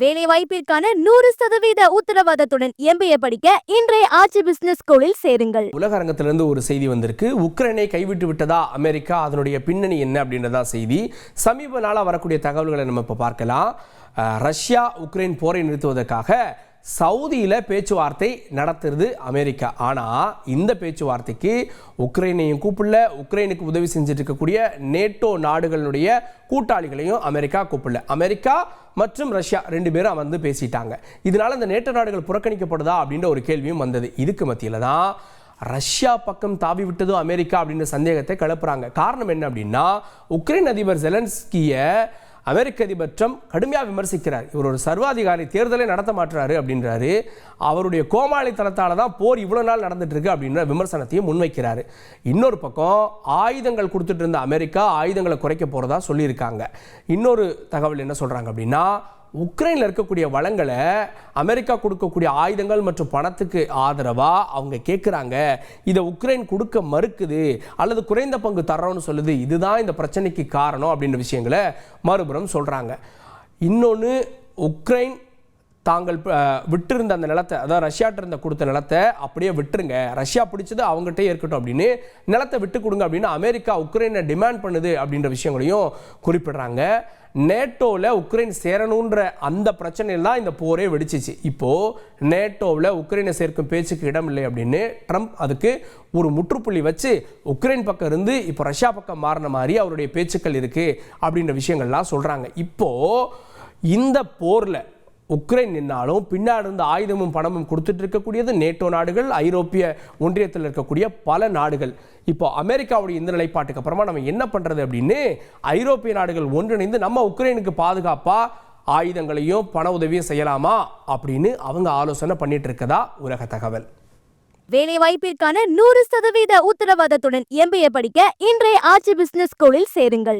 வேலை வாய்ப்பிற்கான நூறு சதவீத உத்தரவாதத்துடன் எம்பிஏ படிக்க இன்றைய ஆட்சி பிசினஸ் ஸ்கூலில் சேருங்கள். உலக அரங்கத்திலிருந்து ஒரு செய்தி வந்திருக்கு. உக்ரைனை கைவிட்டு விட்டதா? அமெரிக்கா அதனுடைய பின்னணி என்ன அப்படின்றதா செய்தி. சமீப நாளாக வரக்கூடிய தகவல்களை நம்ம இப்போ பார்க்கலாம். ரஷ்யா உக்ரைன் போரை நிறுத்துவதற்காக சவுதியில் பேச்சுவார்த்தை நடத்துறது அமெரிக்கா. ஆனால் இந்த பேச்சுவார்த்தைக்கு உக்ரைனையும் கூப்பிடல. உக்ரைனுக்கு உதவி செஞ்சுட்டு இருக்கக்கூடிய நேட்டோ நாடுகளுடைய கூட்டாளிகளையும் அமெரிக்கா கூப்பிடல. அமெரிக்கா மற்றும் ரஷ்யா ரெண்டு பேரும் வந்து பேசிட்டாங்க. இதனால் இந்த நேட்டோ நாடுகள் புறக்கணிக்கப்படுதா அப்படின்ற ஒரு கேள்வியும் வந்தது. இதுக்கு மத்தியில் தான் ரஷ்யா பக்கம் தாவி விட்டதோ அமெரிக்கா அப்படின்ற சந்தேகத்தை கிளப்புறாங்க. காரணம் என்ன அப்படின்னா உக்ரைன் அதிபர் ஜெலன்ஸ்கியை அமெரிக்க அதிபர் ட்ரம்ப் கடுமையாக விமர்சிக்கிறார். இவர் ஒரு சர்வாதிகாரி தேர்தலை நடத்த மாட்டுறாரு அப்படின்றாரு. அவருடைய கோமாளித்தனத்தால் தான் போர் இவ்வளோ நாள் நடந்துட்டுருக்கு அப்படின்ற விமர்சனத்தையும் முன்வைக்கிறாரு. இன்னொரு பக்கம் ஆயுதங்கள் கொடுத்துட்டு இருந்த அமெரிக்கா ஆயுதங்களை குறைக்க போகிறதா சொல்லியிருக்காங்க. இன்னொரு தகவல் என்ன சொல்கிறாங்க அப்படின்னா உக்ரைனில் இருக்கக்கூடிய வளங்களை அமெரிக்கா கொடுக்கக்கூடிய ஆயுதங்கள் மற்றும் பணத்துக்கு ஆதரவாக அவங்க கேட்குறாங்க இதை உக்ரைன் கொடுக்க மறுக்குது அல்லது குறைந்த பங்கு தர்றோம்னு சொல்லுது இதுதான் இந்த பிரச்சனைக்கு காரணம் அப்படின்ற விஷயங்களை மறுபுறம் சொல்கிறாங்க இன்னொன்று உக்ரைன் தாங்கள் விட்டிருந்த அந்த நிலத்தை அதாவது ரஷ்யாட்ட இருந்த கொடுத்த நிலத்தை அப்படியே விட்டுருங்க. ரஷ்யா பிடிச்சது அவங்ககிட்டயே இருக்கட்டும் அப்படின்னு நிலத்தை விட்டு கொடுங்க அப்படின்னு அமெரிக்கா உக்ரைனை டிமாண்ட் பண்ணுது அப்படின்ற விஷயங்களையும் குறிப்பிடுறாங்க. நேட்டோவில் உக்ரைன் சேரணுன்ற அந்த பிரச்சனையில் தான் இந்த போரே வெடிச்சிச்சு. இப்போது நேட்டோவில் உக்ரைனை சேர்க்கும் பேச்சுக்கு இடம் இல்லை அப்படின்னு ட்ரம்ப் அதுக்கு ஒரு முற்றுப்புள்ளி வச்சு உக்ரைன் பக்கம் இருந்து இப்போ ரஷ்யா பக்கம் மாறின மாதிரி அவருடைய பேச்சுக்கள் இருக்குது அப்படின்ற விஷயங்கள்லாம் சொல்கிறாங்க இப்போது இந்த போரில் உக்ரைன் நின்னாலும் பின்னாடி இருந்து ஆயுதமும் பணமும் கொடுத்துட்டு இருக்கக்கூடியது நேட்டோ நாடுகள் ஐரோப்பிய ஒன்றியத்தில் இருக்கக்கூடிய பல நாடுகள். இப்போ அமெரிக்காவுடைய இந்த நிலைப்பாட்டுக்கு அப்புறமா நம்ம என்ன பண்ணுறது அப்படின்னு ஐரோப்பிய நாடுகள் ஒன்றிணைந்து நம்ம உக்ரைனுக்கு பாதுகாப்பாக ஆயுதங்களையும் பண உதவியும் செய்யலாமா அப்படின்னு அவங்க ஆலோசனை பண்ணிட்டு இருக்கதா உலக தகவல். வேலை வாய்ப்பிற்கான நூறு சதவீத உத்தரவாதத்துடன் எம்பிஏ படிக்க இன்றைய ஆட்சி பிசினஸ் ஸ்கூலில் சேருங்கள்.